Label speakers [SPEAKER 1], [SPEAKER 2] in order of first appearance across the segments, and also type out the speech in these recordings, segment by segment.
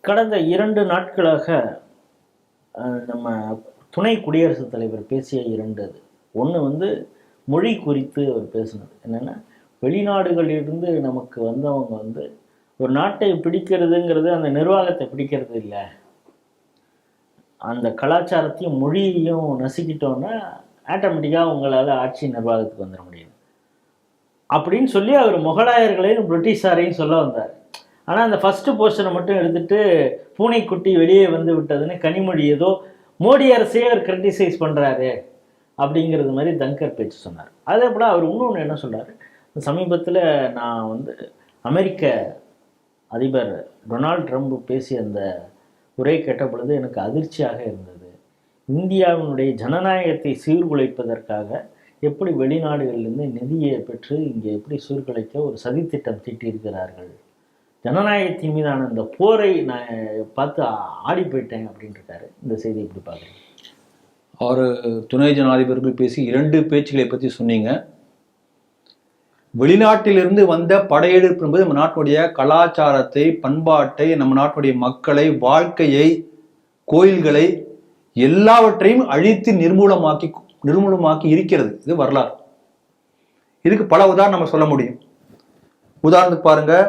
[SPEAKER 1] கடந்த இரண்டு நாட்களாக அஹ், நம்ம துணை குடியரசுத் தலைவர் பேசிய இரண்டு அது. ஒன்று வந்து மொழி குறித்து அவர் பேசினது. என்னென்னா வெளிநாடுகளிலிருந்து நமக்கு வந்தவங்க வந்து ஒரு நாட்டை பிடிக்கிறதுங்கிறது அந்த நிர்வாகத்தை பிடிக்கிறது இல்லை. அந்த கலாச்சாரத்தையும் மொழியையும் நசுக்கிட்டோன்னா ஆட்டோமேட்டிக்காக உங்களால் ஆட்சி நிர்வாகத்துக்கு வந்துட முடியும். அப்படின்னு சொல்லி அவர் முகலாயர்களையும் பிரிட்டிஷாரையும் சொல்ல வந்தார். ஆனால் அந்த ஃபஸ்ட்டு போர்ஷனை மட்டும் எடுத்துட்டு பூனைக்குட்டி வெளியே வந்து விட்டதுன்னு கனிமொழி ஏதோ மோடி அரசே அவர் கிரிட்டிசைஸ் பண்ணுறாரு அப்படிங்கிறது மாதிரி தங்கர் பேச்சு சொன்னார். அதே போல் அவர் இன்னொன்று என்ன சொன்னார்? சமீபத்தில் நான் வந்து அமெரிக்க அதிபர் டொனால்ட் ட்ரம்ப் பேசிய அந்த உரை கேட்ட பொழுது எனக்கு அதிர்ச்சியாக இருந்தது. இந்தியாவினுடைய ஜனநாயகத்தை சீர்குலைப்பதற்காக எப்படி வெளிநாடுகளிலிருந்து நிதியை பெற்று இங்கே எப்படி சீர்குலைக்க ஒரு சதித்திட்டம் தீட்டியிருக்கிறார்கள் ஜனநாயகத்தின் மீதான இந்த போரை நான் பார்த்து ஆடி போயிட்டேன் அப்படின்னு இந்த செய்தி எப்படி பார்க்குறீங்க?
[SPEAKER 2] அவர் துணை ஜனாதிபதிகள் பேசி இரண்டு பேச்சுகளை பற்றி சொன்னீங்க. வெளிநாட்டிலிருந்து வந்த படையெடுப்பு என்பது நம்ம நாட்டுடைய கலாச்சாரத்தை பண்பாட்டை நம்ம நாட்டுடைய மக்களை வாழ்க்கையை கோயில்களை எல்லாவற்றையும் அழித்து நிர்மூலமாக்கி நிர்மூலமாக்கி இருக்கிறது. இது வரலாறு. இதுக்கு பல உதாரணம் நம்ம சொல்ல முடியும். உதாரணத்துக்கு பாருங்கள்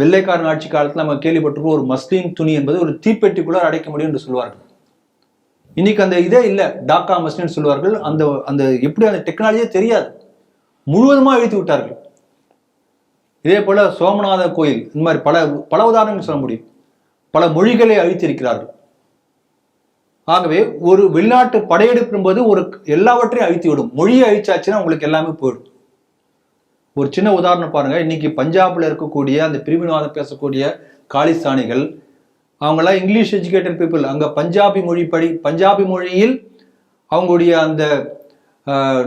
[SPEAKER 2] வெள்ளைக்காரன் ஆட்சி காலத்தில் நம்ம கேள்விப்பட்டிருக்கோம் ஒரு மஸ்லின் துணி என்பது ஒரு தீப்பெட்டிக்குள்ளார் அடைக்க முடியும் என்று சொல்வார்கள் இன்னைக்கு அந்த இதே இல்லை டாக்கா மஸ்லின்னு சொல்வார்கள் அந்த அந்த எப்படி அந்த டெக்னாலஜியே தெரியாது. முழுவதுமாக இழுத்து விட்டார்கள். இதே போல சோமநாத கோயில் இந்த மாதிரி பல பல உதாரணங்கள் சொல்ல முடியும். பல மொழிகளை அழித்திருக்கிறார்கள். ஆகவே ஒரு வெளிநாட்டு படையெடுப்பு என்பது ஒரு எல்லாவற்றையும் அழித்து விடும். மொழியை அழிச்சாச்சுன்னா உங்களுக்கு எல்லாமே போயிடும். ஒரு சின்ன உதாரணம் பாருங்க. இன்னைக்கு பஞ்சாப்ல இருக்கக்கூடிய அந்த பிரிவினவாதம் பேசக்கூடிய காலிஸ்தானிகள் அவங்களாம் இங்கிலீஷ் எஜுகேட்டட் பீப்புள் அங்க பஞ்சாபி மொழி படி பஞ்சாபி மொழியில் அவங்களுடைய அந்த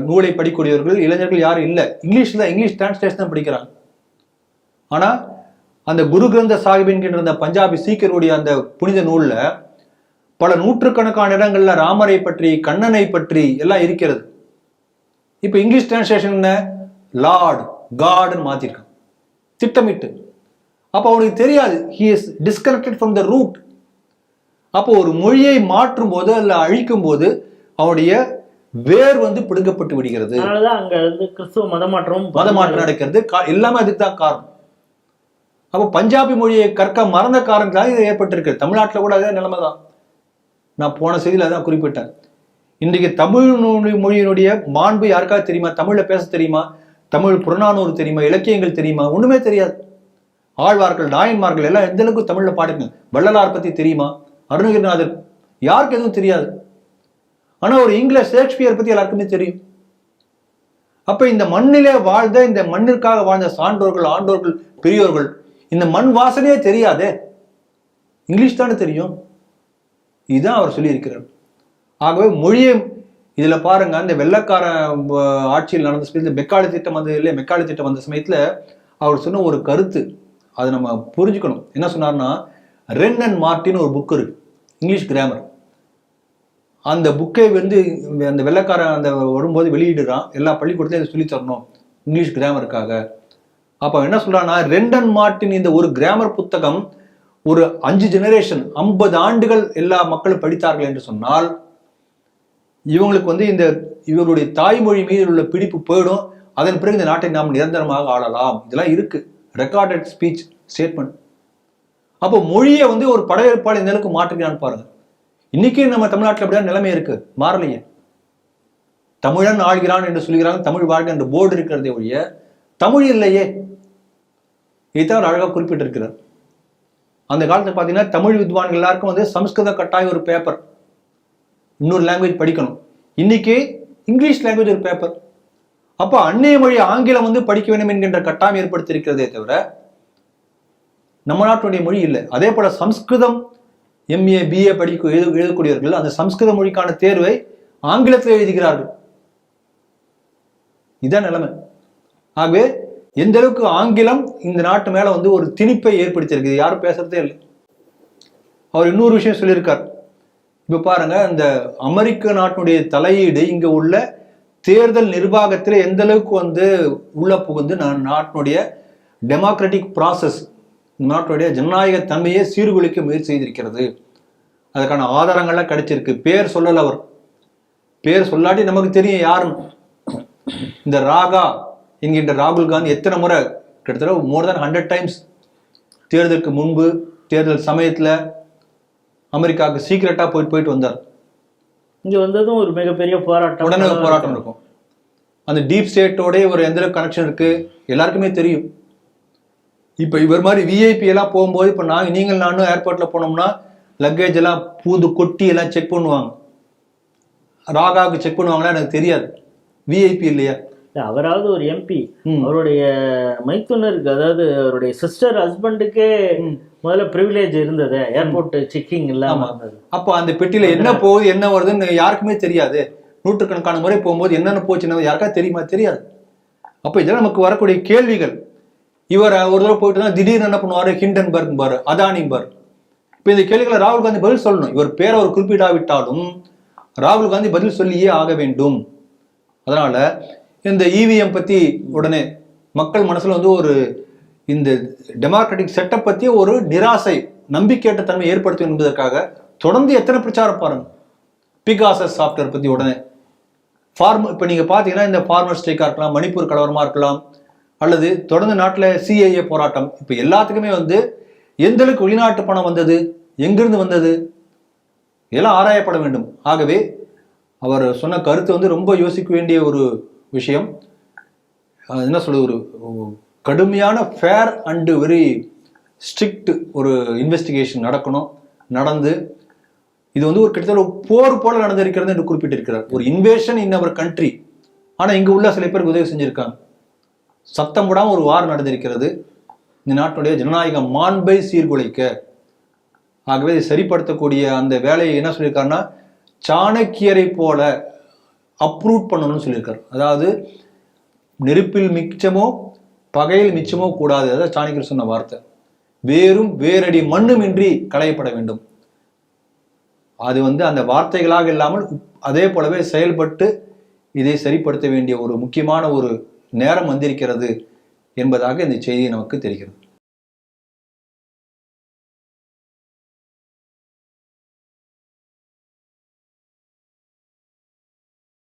[SPEAKER 2] நூலை படிக்கக்கூடியவர்கள் இளைஞர்கள் யாரும் இல்லை. இங்கிலீஷ்ல இங்கிலீஷ் டிரான்ஸ்லேஷன் தான் படிக்கிறாங்க. ஆனா அந்த குரு கிரந்த சாஹிப் என்கின்ற அந்த பஞ்சாபி சீக்கியருடைய அந்த புனித நூல்ல பல நூற்றுக்கணக்கான இடங்கள்ல ராமரை பற்றி கண்ணனை பற்றி எல்லாம் இருக்கிறது. இப்போ இங்கிலீஷ் டிரான்ஸ்லேஷன் என்ன? லார்ட் காட்னு மாத்திருக்கான். திட்டமிட்டு. அப்போ அவனுக்கு தெரியாது. He is disconnected from the root அப்போ ஒரு மொழியை மாற்றும் போது அல்ல அழிக்கும் போது அவனுடைய வேர் வந்து பிடுங்கப்பட்டு விடுகிறது.
[SPEAKER 1] அங்க வந்து கிறிஸ்துவ மதமாற்றமும்
[SPEAKER 2] மதமாற்றம் நடக்கிறது. எல்லாமே அதுக்கு தான் காரணம். அப்போ பஞ்சாபி மொழியை கற்க மறந்த காரணத்தால் இது ஏற்பட்டிருக்கு தமிழ்நாட்டில் கூட அதே நிலைமை தான் நான் போன செய்தியில் அதான் குறிப்பிட்டேன். இன்றைக்கு தமிழ் மொழியினுடைய மாண்பு யாருக்காவது தெரியுமா? தமிழ்ல பேச தெரியுமா? தமிழ் புறநானூறு தெரியுமா இலக்கியங்கள் தெரியுமா ஒன்றுமே தெரியாது. ஆழ்வார்கள் நாயன்மார்கள் எல்லாம் எந்த அளவுக்கு தமிழில் பாடுங்க வள்ளலார் பற்றி தெரியுமா? அருணகிரிநாதர் யாருக்கு எதுவும் தெரியாது. ஆனால் ஒரு இங்கிலீஷ் ஷேக்ஸ்பியர் பற்றி எல்லாருக்குமே தெரியும். அப்போ இந்த மண்ணிலே வாழ்ந்த இந்த மண்ணிற்காக வாழ்ந்த சான்றோர்கள் ஆண்டோர்கள் பெரியோர்கள் இந்த மண் வாசனையே தெரியாதே. இங்கிலீஷ் தானே தெரியும். இதுதான் அவர் சொல்லியிருக்கிறார். ஆகவே மொழியை இதில் பாருங்க அந்த வெள்ளக்கார ஆட்சியில் நடந்த சமயத்தில் மெக்காலி திட்டம் வந்தது இல்லையா மெக்காலி திட்டம் வந்த சமயத்தில் அவர் சொன்ன ஒரு கருத்து அதை நம்ம புரிஞ்சுக்கணும். என்ன சொன்னார்னா ரென் அண்ட் மார்ட்டின்னு ஒரு புக் இருக்கு இங்கிலீஷ் கிராமர் அந்த புக்கை வந்து அந்த வெள்ளைக்காரன் அந்த வரும்போது வெளியிடுறான் எல்லா பள்ளிக்கூடத்தையும் சொல்லி தரணும் இங்கிலீஷ் கிராமருக்காக அப்போ என்ன சொல்கிறான்னா ரெண்டன் மார்ட்டின் இந்த ஒரு கிராமர் புத்தகம் ஒரு அஞ்சு ஜெனரேஷன் ஐம்பது ஆண்டுகள் எல்லா மக்களும் படித்தார்கள் என்று சொன்னால் இவங்களுக்கு வந்து இந்த இவர்களுடைய தாய்மொழி மீது உள்ள பிடிப்பு போயிடும். அதன் பிறகு இந்த நாட்டை நாம் நிரந்தரமாக ஆளலாம். இதெல்லாம் இருக்கு. ரெக்கார்டட் ஸ்பீச் ஸ்டேட்மெண்ட் அப்போ மொழியை வந்து ஒரு படையெடுப்பாளர் இந்த அளவுக்கு மாற்றுகிறான்னு பாருங்க. இன்னைக்கு நம்ம தமிழ்நாட்டில் அப்படிதான் நிலைமை இருக்கு. மாறலையே. தமிழன் ஆள்கிறான் என்று சொல்கிறாங்க தமிழ் வாழ்க்கை என்ற போர்டு இருக்கிறதே ஒழிய தமிழ் இல்லையே. இதைத்தான் அழகாக குறிப்பிட்டிருக்கிறார். அந்த காலத்தில் பார்த்தீங்கன்னா தமிழ் வித்வான்கள் எல்லாருக்கும் வந்து சம்ஸ்கிருத கட்டாயம் ஒரு பேப்பர் இன்னொரு லாங்குவேஜ் படிக்கணும். இன்றைக்கி இங்கிலீஷ் லாங்குவேஜ் ஒரு பேப்பர் அப்போ அந்நிய மொழி ஆங்கிலம் வந்து படிக்க வேண்டும் என்கின்ற கட்டாயம் ஏற்படுத்தியிருக்கிறதே தவிர நம்ம நாட்டுடைய மொழி இல்லை. அதே போல் சம்ஸ்கிருதம் எம்ஏ பிஏ படிக்க எழுத எழுதக்கூடியவர்கள் அந்த சம்ஸ்கிருத மொழிக்கான தேர்வை ஆங்கிலத்தில் எழுதுகிறார்கள். இதான் நிலைமை. ஆகவே எந்த அளவுக்கு ஆங்கிலம் இந்த நாட்டு மேலே வந்து ஒரு திணிப்பை ஏற்படுத்தியிருக்குது யாரும் பேசுறதே இல்லை. அவர் இன்னொரு விஷயம் சொல்லியிருக்கார். இப்போ பாருங்க இந்த அமெரிக்க நாட்டினுடைய தலையீடு இங்க உள்ள தேர்தல் நிர்வாகத்தில் எந்த அளவுக்கு வந்து உள்ள புகுந்து நான் நாட்டினுடைய டெமோக்ராட்டிக் ப்ராசஸ் நாட்டுடைய ஜனநாயக தன்மையை சீர்குலைக்க முயற்சி செய்திருக்கிறது. அதுக்கான ஆதாரங்கள்லாம் கிடைச்சிருக்கு. பேர் சொல்லல அவர். பேர் சொல்லாட்டி நமக்கு தெரியும் யாருன்னு. இந்த ராகா என்கின்ற ராகுல் காந்தி எத்தனை முறை கிட்டத்தட்ட மோர் தேன் ஹண்ட்ரட் டைம்ஸ் தேர்தலுக்கு முன்பு தேர்தல் சமயத்தில் அமெரிக்காவுக்கு சீக்கிரட்டா போயிட்டு போயிட்டு வந்தார்.
[SPEAKER 1] இங்க வந்ததும் ஒரு மிகப்பெரிய போராட்டம்.
[SPEAKER 2] உடனே போராட்டம் இருக்கும். அந்த டீப் ஸ்டேட்டோட ஒரு எந்த கனெக்ஷன் இருக்கு. எல்லாருக்குமே தெரியும். இப்ப இவர் மாதிரி விஐபி எல்லாம் போகும்போது இப்ப நாங்க நீங்கள் நானும் ஏர்போர்ட்ல போனோம்னா லக்கேஜ் எல்லாம் பூந்து கொட்டி எல்லாம் செக் பண்ணுவாங்க. ராகாவுக்கு செக் பண்ணுவாங்களா எனக்கு தெரியாது. விஐபி இல்லையா?
[SPEAKER 1] இல்ல, அவராவது ஒரு எம்பி. அவருடைய மைத்துனருக்கு அதாவது அவருடைய சிஸ்டர் ஹஸ்பண்டுக்கே. முதல்ல ப்ரிவிலேஜ் இருந்தது. ஏர்போர்ட் செக்கிங் இல்லாம
[SPEAKER 2] அப்ப அந்த பெட்டியில என்ன போகுது என்ன வருதுன்னு யாருக்குமே தெரியாது. நூற்றுக்கணக்கான முறை போகும்போது என்னென்ன போச்சுன்னு யாருக்கா தெரியுமா? தெரியாது. அப்ப இதெல்லாம் நமக்கு வரக்கூடிய கேள்விகள் இவர் ஒரு தடவை போயிட்டு தான் திடீர்னு என்ன பண்ணுவாரு? ஹிண்டன்பர்க் பாரு அதானி பாரு இப்ப இந்த கேள்விகளை ராகுல் காந்தி பதில் சொல்லணும். இவர் பேரை அவர் குறிப்பிடாவிட்டாலும் ராகுல் காந்தி பதில் சொல்லியே ஆக வேண்டும். அதனால இந்த இவிஎம் பற்றி உடனே மக்கள் மனசில் வந்து ஒரு இந்த டெமோக்ராட்டிக் செட்டப் பற்றி ஒரு நிராசை நம்பிக்கையற்ற தன்மை ஏற்படுத்தும் என்பதற்காக தொடர்ந்து எத்தனை பிரச்சாரம் பாருங்க. பிகாசஸ் சாஃப்ட்வேர் பற்றி உடனே. ஃபார்ம் இப்போ நீங்கள் பார்த்தீங்கன்னா இந்த ஃபார்மர் ஸ்ட்ரைக்காக இருக்கலாம் மணிப்பூர் கலவரமாக இருக்கலாம் அல்லது தொடர்ந்து நாட்டில் சிஐஏ போராட்டம். இப்போ எல்லாத்துக்குமே வந்து எந்த அளவுக்கு வெளிநாட்டு பணம் வந்தது எங்கிருந்து வந்தது இதெல்லாம் ஆராயப்பட வேண்டும். ஆகவே அவர் சொன்ன கருத்து வந்து ரொம்ப யோசிக்க வேண்டிய ஒரு விஷயம். என்ன சொல்லுது ஒரு கடுமையான ஃபேர் அண்டு வெரி ஸ்ட்ரிக்ட் ஒரு இன்வெஸ்டிகேஷன் நடக்கணும் நடந்து இது வந்து ஒரு கிட்டத்தட்ட ஒரு போர் போல நடந்திருக்கிறது என்று குறிப்பிட்டிருக்கிறார். ஒரு இன்வேஷன் இன் அவர் கண்ட்ரி ஆனால் இங்கே உள்ள சில பேருக்கு உதவி செஞ்சுருக்காங்க. சத்தம் விடாமல் ஒரு வார் நடந்திருக்கிறது. இந்த நாட்டுடைய ஜனநாயக மாண்பை சீர்குலைக்க. ஆகவே இதை சரிப்படுத்தக்கூடிய அந்த வேலையை என்ன சொல்லியிருக்காருன்னா சாணக்கியரை போல அப்ரூவ் பண்ணணும்னு சொல்லியிருக்காரு. அதாவது நெருப்பில் மிச்சமோ பகையில் மிச்சமோ கூடாது. அதாவது சாணிக்கர் சொன்ன வார்த்தை. வேறும் வேரடி மண்ணுமின்றி களையப்பட வேண்டும். அது வந்து அந்த வார்த்தைகளாக இல்லாமல் அதே போலவே செயல்பட்டு இதை சரிப்படுத்த வேண்டிய ஒரு முக்கியமான ஒரு நேரம் வந்திருக்கிறது என்பதாக இந்த செய்தி நமக்கு தெரிகிறது.